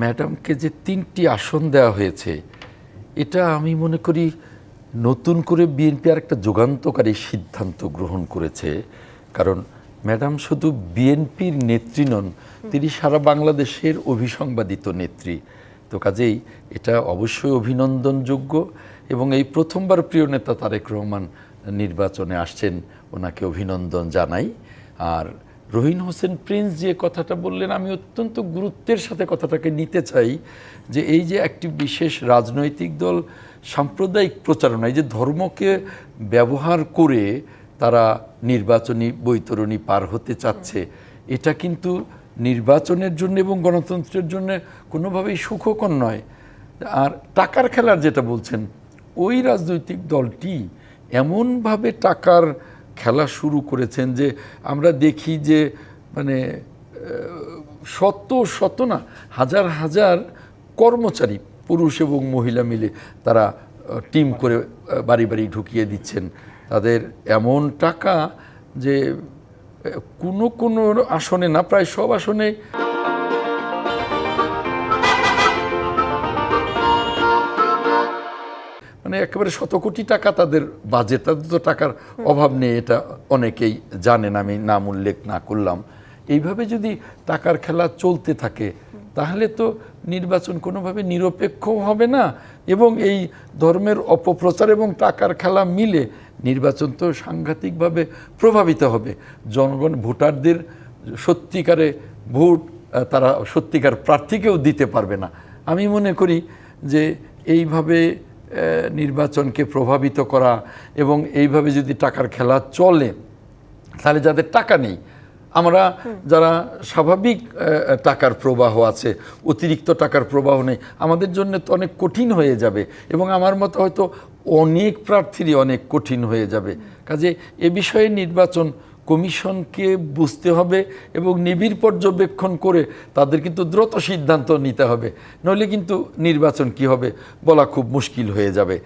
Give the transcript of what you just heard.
ম্যাডামকে যে তিনটি আসন দেওয়া হয়েছে, এটা আমি মনে করি নতুন করে বিএনপি আর একটা যুগান্তকারী সিদ্ধান্ত গ্রহণ করেছে। কারণ ম্যাডাম শুধু বিএনপির নেত্রী নন, তিনি সারা বাংলাদেশের অভিসংবাদিত নেত্রী। তো কাজেই এটা অবশ্যই অভিনন্দনযোগ্য এবং এই প্রথমবার প্রিয় নেতা তারেক রহমান নির্বাচনে আসছেন, ওনাকে অভিনন্দন জানাই। আর রহিন হোসেন প্রিন্স যে কথাটা বললেন, আমি অত্যন্ত গুরুত্বের সাথে কথাটাকে নিতে চাই যে এই যে একটি বিশেষ রাজনৈতিক দল, সাম্প্রদায়িক প্রচারণা, এই যে ধর্মকে ব্যবহার করে তারা নির্বাচনী বৈতরণী পার হতে চাচ্ছে, এটা কিন্তু নির্বাচনের জন্য এবং গণতন্ত্রের জন্য কোনোভাবেই সুখকর নয়। আর টাকার খেলার যেটা বলছেন, ওই রাজনৈতিক দলটি এমনভাবে টাকার খেলা শুরু করেছেন যে আমরা দেখি যে মানে শত শত না, হাজার হাজার কর্মচারী, পুরুষ এবং মহিলা মিলে তারা টিম করে বাড়ি বাড়ি ঢুকিয়ে দিচ্ছেন। তাদের এমন টাকা যে কোনো কোনো আসনে না, প্রায় সব আসনে মানে একেবারে শত কোটি টাকা তাদের বাজেট তাদের তো টাকার অভাব নেই, এটা অনেকেই জানেন, আমি নাম উল্লেখ না করলাম। এইভাবে যদি টাকার খেলা চলতে থাকে, তাহলে তো নির্বাচন কোনোভাবে নিরপেক্ষ হবে না এবং এই ধর্মের অপপ্রচার এবং টাকার খেলা মিলে নির্বাচন তো সাংঘাতিকভাবে প্রভাবিত হবে। জনগণ, ভোটারদের সত্যিকারে ভোট তারা সত্যিকার প্রার্থীকেও দিতে পারবে না। আমি মনে করি যে এইভাবে নির্বাচনকে প্রভাবিত করা এবং এইভাবে যদি টাকার খেলা চলে, তাহলে যাদের টাকা নেই, আমরা যারা স্বাভাবিক টাকার প্রবাহ আছে, অতিরিক্ত টাকার প্রবাহ নেই, আমাদের জন্য তো অনেক কঠিন হয়ে যাবে এবং আমার মতো হয়তো অনেক প্রার্থীরই অনেক কঠিন হয়ে যাবে। কাজে এ বিষয়ে নির্বাচন কমিশনকে বুঝতে হবে এবং নিবিড় পর্যবেক্ষণ করে তাদের কিন্তু দ্রুত সিদ্ধান্ত নিতে হবে। নইলে কিন্তু নির্বাচন কি হবে বলা খুব মুশকিল হয়ে যাবে।